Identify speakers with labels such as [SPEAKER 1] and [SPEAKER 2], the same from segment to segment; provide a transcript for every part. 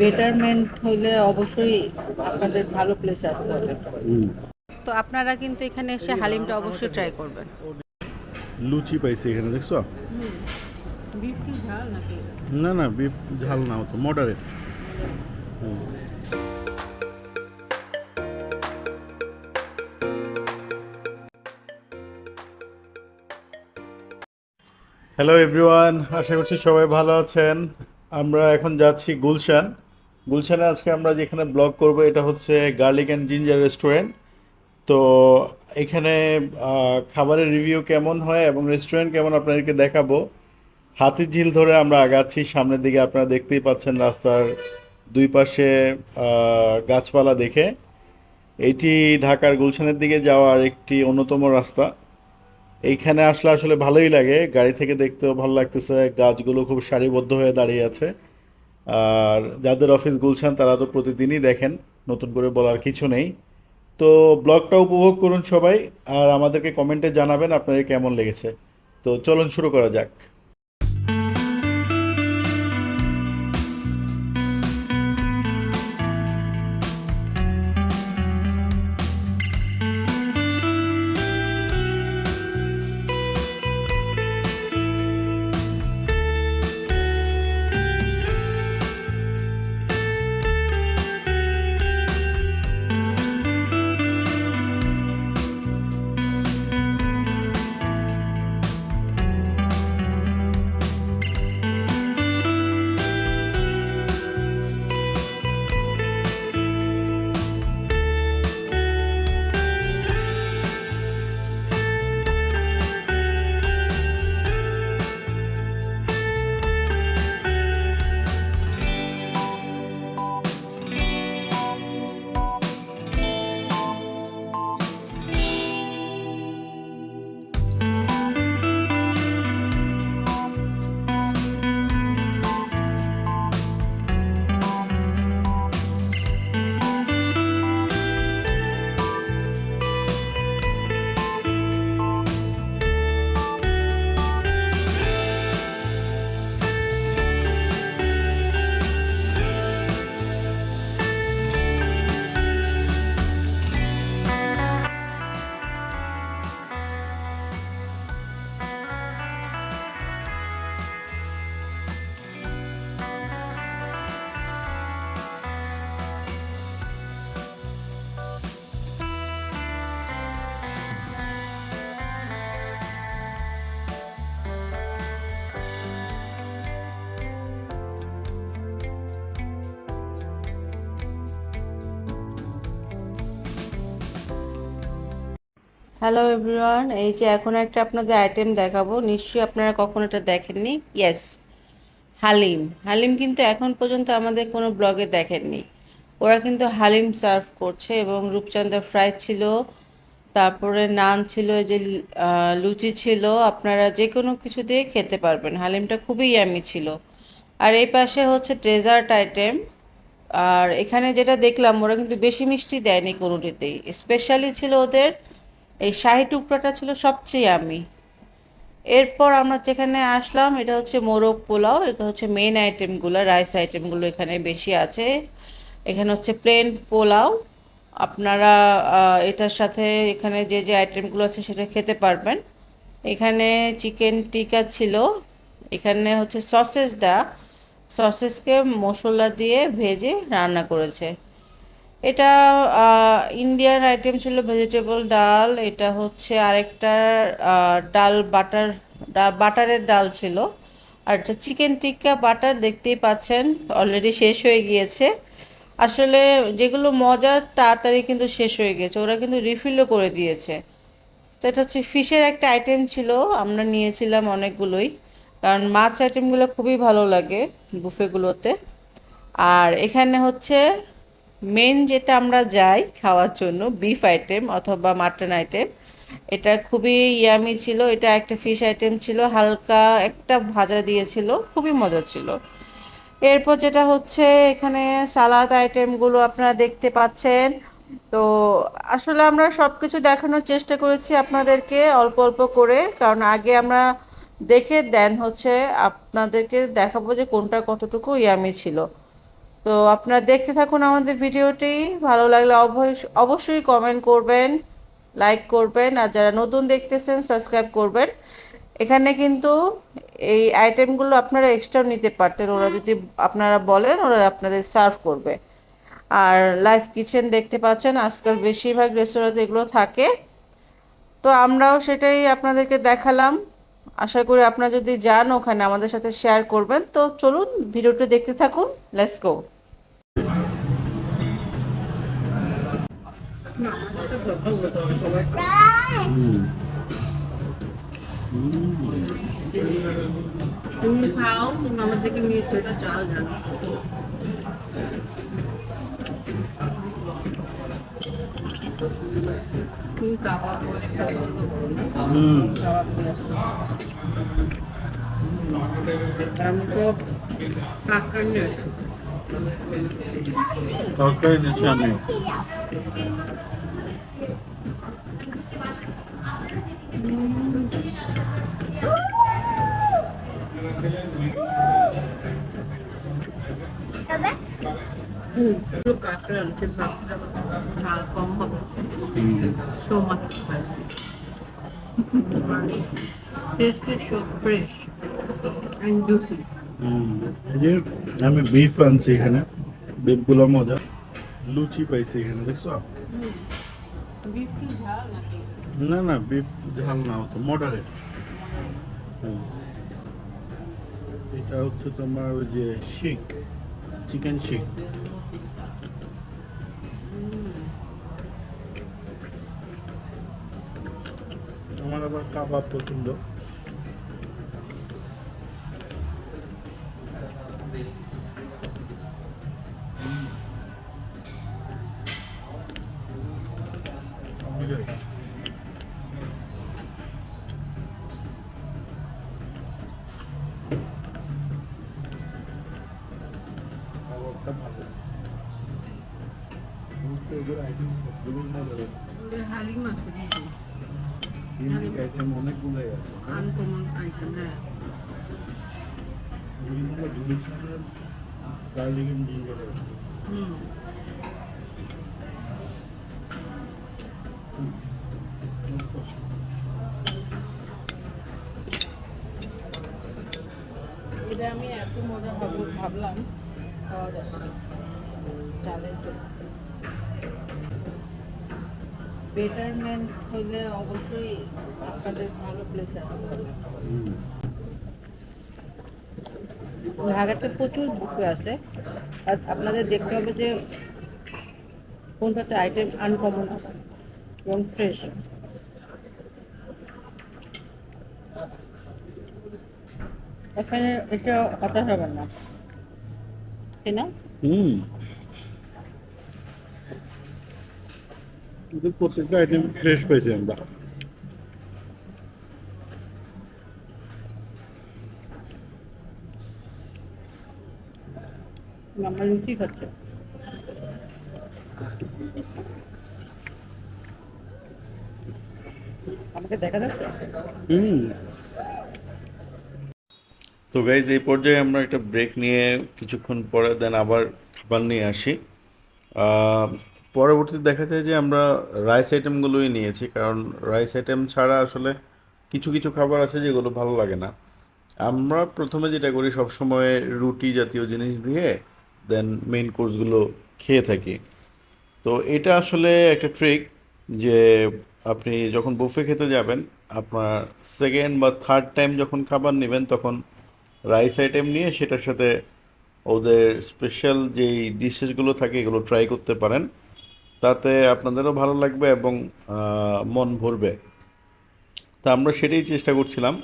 [SPEAKER 1] Betterment হলে অবশ্যই আপনাদের ভালো প্লেসে আসতে হবে।
[SPEAKER 2] তো আপনারা কিন্তু এখানে এসে হালিমটা অবশ্যই ট্রাই করবেন।
[SPEAKER 3] লুচি পাইছি এখানে দেখছ?
[SPEAKER 1] বিফ কি ঝাল নাকি
[SPEAKER 3] না না বিফ ঝাল না তো মডারেট হ্যালো এভরিওয়ান আশা করছি সবাই ভালো আছেন। আমরা এখন যাচ্ছি গুলশান। গুলশানে আজকে আমরা যেখানে ব্লগ করব, এটা হচ্ছে গার্লিক অ্যান্ড জিঞ্জার রেস্টুরেন্ট। তো এখানে খাবারের রিভিউ কেমন হয় এবং রেস্টুরেন্ট কেমন আপনাদেরকে দেখাবো। হাতির ঝিল ধরে আমরা আগাচ্ছি, সামনের দিকে আপনারা দেখতেই পাচ্ছেন রাস্তার দুই পাশে গাছপালা দেখে। এটি ঢাকার গুলশানের দিকে যাওয়ার একটি অন্যতম রাস্তা। এইখানে আসলে আসলে ভালোই লাগে, গাড়ি থেকে দেখতেও ভালো লাগতেছে, গাছগুলো খুব সারিবদ্ধ হয়ে দাঁড়িয়ে আছে। আর যাদের অফিস গুলশান, তারা তো প্রতিদিনই দেখেন, নতুন করে বলার কিছু নেই। তো ব্লগটা উপভোগ করুন সবাই, আর আমাদেরকে কমেন্টে জানাবেন আপনাদের কেমন লেগেছে। তো চলুন শুরু করা যাক।
[SPEAKER 2] হ্যালো এভরিওয়ান এই যে এখন একটা আপনাদের আইটেম দেখাবো। নিশ্চয়ই আপনারা কখনো এটা দেখেননি? ইয়েস হালিম। হালিম কিন্তু এখন পর্যন্ত আমাদের কোনো ব্লগে দেখেননি। ওরা কিন্তু হালিম সার্ভ করছে এবং রূপচাঁদা ফ্রাই ছিল, তারপরে নান ছিল যে লুচি ছিল। আপনারা যে কোনো কিছু দিয়ে খেতে পারবেন। হালিমটা খুবই ইয়ামি ছিল। আর এই পাশে হচ্ছে ডেজার্ট আইটেম আর এখানে যেটা দেখলাম, ওরা কিন্তু বেশি মিষ্টি দেয়নি কোনোটিতেই। স্পেশালি ছিল ওদের এই শাহি টুকরাটা ছিল সবচেয়ে আমি। এরপর আমরা যেখানে আসলাম, এটা হচ্ছে মোরগ পোলাও, এটা হচ্ছে মেন আইটেমগুলো রাইস আইটেমগুলো এখানে বেশি আছে। এখানে হচ্ছে প্লেন পোলাও। আপনারা এটার সাথে এখানে যে যে আইটেমগুলো আছে সেটা খেতে পারবেন। এখানে চিকেন টিকা ছিল। এখানে হচ্ছে সসেস দা সসেসকে মশলা দিয়ে ভেজে রান্না করেছে। এটা ইন্ডিয়ান আইটেম ছিল ভেজিটেবল ডাল, এটা হচ্ছে আরেকটা ডাল বাটার বাটারের ডাল ছিল। আর এটা চিকেন টিক্কা বাটার দেখতেই পাচ্ছেন অলরেডি শেষ হয়ে গিয়েছে। আসলে যেগুলো মজার তাড়াতাড়ি কিন্তু শেষ হয়ে গেছে। ওরা কিন্তু রিফিলও করে দিয়েছে। তো এটা হচ্ছে ফিশের একটা আইটেম ছিল, আমরা নিয়েছিলাম অনেকগুলোই। কারণ মাছ আইটেমগুলো খুবই ভালো লাগে বুফেগুলোতে আর এখানে হচ্ছে মেন যেটা আমরা যাই খাওয়ার জন্য বিফ আইটেম অথবা মাটন আইটেম এটা খুবই ইয়ামি ছিল। এটা একটা ফিশ আইটেম ছিল, হালকা একটা ভাজা দিয়েছিল, খুবই মজা ছিল। এরপর যেটা হচ্ছে, এখানে সালাদ আইটেমগুলো আপনারা দেখতে পাচ্ছেন। তো আসলে আমরা সব কিছু দেখানোর চেষ্টা করেছি আপনাদেরকে অল্প অল্প করে, কারণ আগে আমরা দেখে দেন হচ্ছে, আপনাদেরকে দেখাবো যে কোনটা কতটুকু ইয়ামি ছিল। তো আপনারা দেখতে থাকুন আমাদের ভিডিওটি। ভালো লাগলে অবশ্য- অবশ্যই কমেন্ট করবেন লাইক করবেন, আর যারা নতুন দেখতেছেন সাবস্ক্রাইব করবেন। এখানে কিন্তু এই আইটেমগুলো আপনারা এক্সট্রা নিতে পারতেন। ওরা যদি আপনারা বলেন, ওরা আপনাদের সার্ভ করবে। আর লাইভ কিচেন দেখতে পাচ্ছেন, আজকাল বেশিরভাগ রেস্তোরাঁতে এগুলো থাকে। তো আমরাও সেটাই আপনাদেরকে দেখালাম। আশা করি আপনারা যদি যান, ওখানে আমাদের সাথে শেয়ার করবেন। তো চলুন, ভিডিওটি দেখতে থাকুন। লেটস গো
[SPEAKER 1] তুমি খাও তুমি আমাদেরকে নিয়ে তো এটা চাল জানো তুমি কাবাব বলে কাবাব
[SPEAKER 3] হুম
[SPEAKER 1] কাবাব নিয়ে আসো আমি তো কাকার নিয়ে আসি।
[SPEAKER 3] তরকারি নিচ্ছি আমি
[SPEAKER 1] হুম পুরো কাঁকড়া আনছে ভাবছিলাম ঝাল কম হবে so much spicy. Taste is so fresh and juicy.
[SPEAKER 3] হুম, এই যে আমি বিফ আনছি এখানে। বিফগুলো মজা। লুচি পাইছি এখানে দেখছ? না না বিফ ঝাল না হতো মডারেট এটা হচ্ছে তোমার ওই যে শিক চিকেন শিক। আমার আবার কাবাব পছন্দ।
[SPEAKER 1] ওদের হালিম আছে কিন্তু
[SPEAKER 3] ইউনিক আইটেম অনেকগুলোই আছে
[SPEAKER 1] আনকমন আইটেম হ্যাঁ
[SPEAKER 3] বিভিন্ন
[SPEAKER 1] আমি এত মজা ভাব ভাবলাম, খাওয়া যাচ্ছে। চালের জন্য। বেটারমেন্ট হলে অবশ্যই আপনাদের ভালো প্লেসে আসতে হবে। ঢাকাতে প্রচুর বুফে আছে। আর আপনাদের দেখতে হবে যে কোনটাতে আইটেম আনকমন আছে এবং ফ্রেশ এখানে এটা হতাশ হবেন না। তাই না?
[SPEAKER 3] হুম। প্রত্যেকটা আইটেম ফ্রেশ পাইছি আমরা।
[SPEAKER 1] লুচি খাচ্ছে। আমাকে দেখা যাচ্ছে?
[SPEAKER 3] হুম। তো গাইজ এই পর্যায়ে আমরা একটা ব্রেক নিয়ে কিছুক্ষণ পরে দেন আবার খাবার নিয়ে আসি। পরবর্তীতে দেখা যায় যে আমরা রাইস আইটেমগুলোই নিয়েছি, কারণ রাইস আইটেম ছাড়া আসলে কিছু কিছু খাবার আছে যেগুলো ভালো লাগে না। আমরা প্রথমে যেটা করি সবসময় রুটি জাতীয় জিনিস দিয়ে দেন মেইন কোর্সগুলো খেয়ে থাকি। তো এটা আসলে একটা ট্রিক যে আপনি যখন বুফে খেতে যাবেন, আপনার সেকেন্ড বা থার্ড টাইম যখন খাবার নেবেন, তখন রাইস আইটেম নিয়ে সেটার সাথে ওদের স্পেশাল যেই ডিশেসগুলো থাকে, এগুলো ট্রাই করতে পারেন। তাতে আপনাদেরও ভালো লাগবে এবং মন ভরবে। তা আমরা সেটাই চেষ্টা করছিলাম।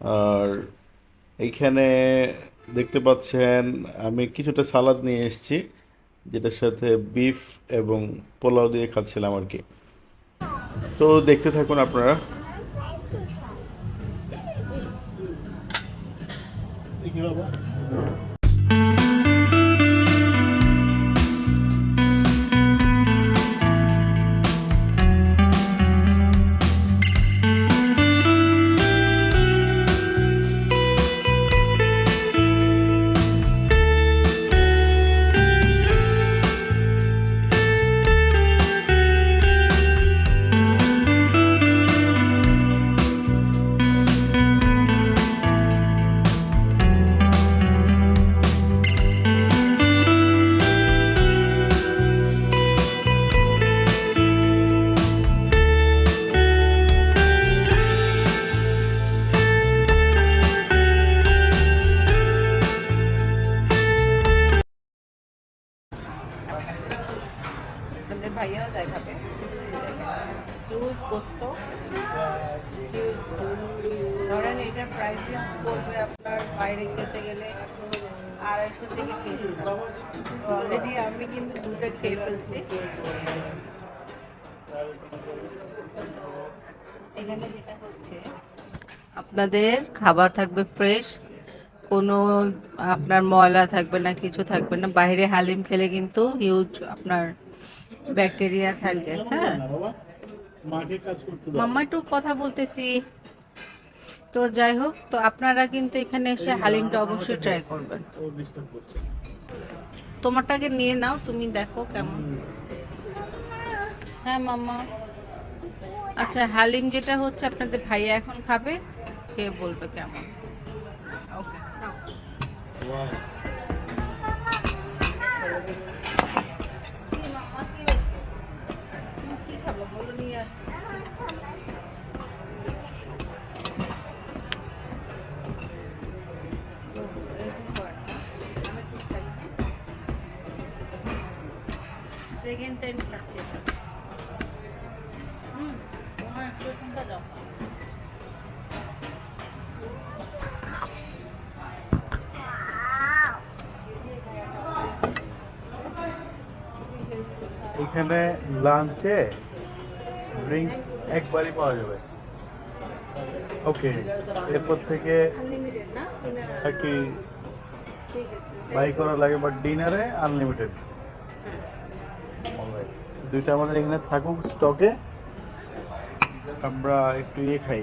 [SPEAKER 3] আর এইখানে দেখতে পাচ্ছেন, আমি কিছুটা সালাদ নিয়ে এসেছি, যেটার সাথে বিফ এবং পোলাও দিয়ে খাচ্ছিলাম আর কি। তো দেখতে থাকুন আপনারা। বাবা।
[SPEAKER 2] আপনাদের ভাইয়াও দেখাবে হিউজ গোস্ত ধরেন এটার প্রাইস পড়বে আপনার বাইরে খেতে গেলে আড়াইশো থেকে তিনশো অলরেডি আমি কিন্তু দুটো খেয়ে ফেলছি। এখানে যেটা হচ্ছে, আপনাদের খাবার থাকবে ফ্রেশ কোনো আপনার ময়লা থাকবে না, কিছু থাকবে না। বাইরে হালিম খেলে কিন্তু হিউজ আপনার ব্যাকটেরিয়া থাকবে হ্যাঁ। মাম্মা একটু কথা বলতেছি। তো যাই হোক, তো আপনারা কিন্তু এখানে এসে হালিমটা অবশ্যই ট্রাই করবেন। তোমারটাকে নিয়ে নাও, তুমি দেখো কেমন। হ্যাঁ মাম্মা। আচ্ছা হালিম যেটা হচ্ছে আপনাদের ভাইয়া এখন খাবে, খেয়ে বলবে কেমন। ওকে
[SPEAKER 3] এখানে লাঞ্চে ড্রিঙ্কস একবারই পাওয়া যাবে। ওকে এরপর থেকে আর কি বাই করা লাগে বাট ডিনারে আনলিমিটেড দুইটা আমাদের এখানে থাকুক স্টকে আমরা একটু ইয়ে খাই।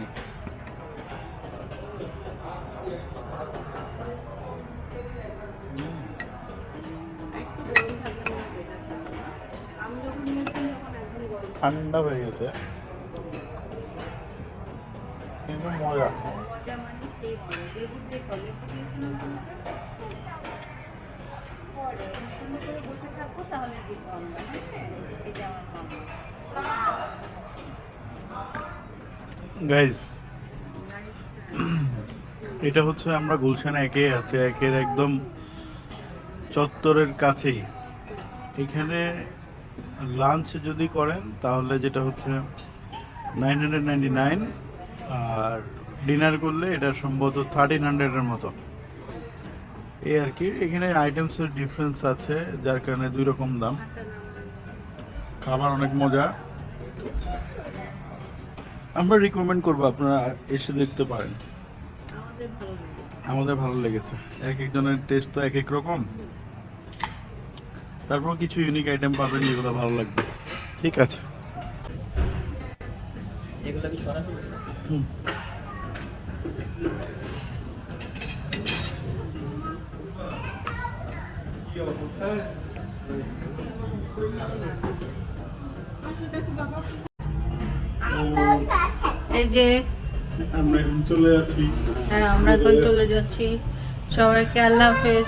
[SPEAKER 3] নিই হ্যাঁ? হয়ে গেছে
[SPEAKER 2] আমার মামা
[SPEAKER 3] গাইস এটা হচ্ছে আমরা গুলশান একে আছে, একের একদম চত্বরের কাছেই এখানে লাঞ্চ যদি করেন তাহলে যেটা হচ্ছে নাইন হান্ড্রেড নাইনটি নাইন আর ডিনার করলে এটা সম্ভবত থার্টিন হান্ড্রেডের মতো। এই আর কি এখানে আইটেমসের ডিফারেন্স আছে যার কারণে দুই রকম দাম। খাবার অনেক মজা। আমরা রিকমেন্ড করব আপনারা এসে দেখতে পারেন।
[SPEAKER 2] আমাদের ভালো
[SPEAKER 3] আমাদের ভালো লেগেছে। এক একজনের টেস্ট তো এক এক রকম। তারপর কিছু ইউনিক আইটেম পাবেন যেগুলো ভালো লাগবে। ঠিক আছে।
[SPEAKER 4] এগুলো কি সরাসরি
[SPEAKER 3] হুম।
[SPEAKER 2] এই যে
[SPEAKER 3] আমরা এখন চলে যাচ্ছি।
[SPEAKER 2] হ্যাঁ আমরা এখন চলে যাচ্ছি। সবাইকে আল্লাহ হাফেজ।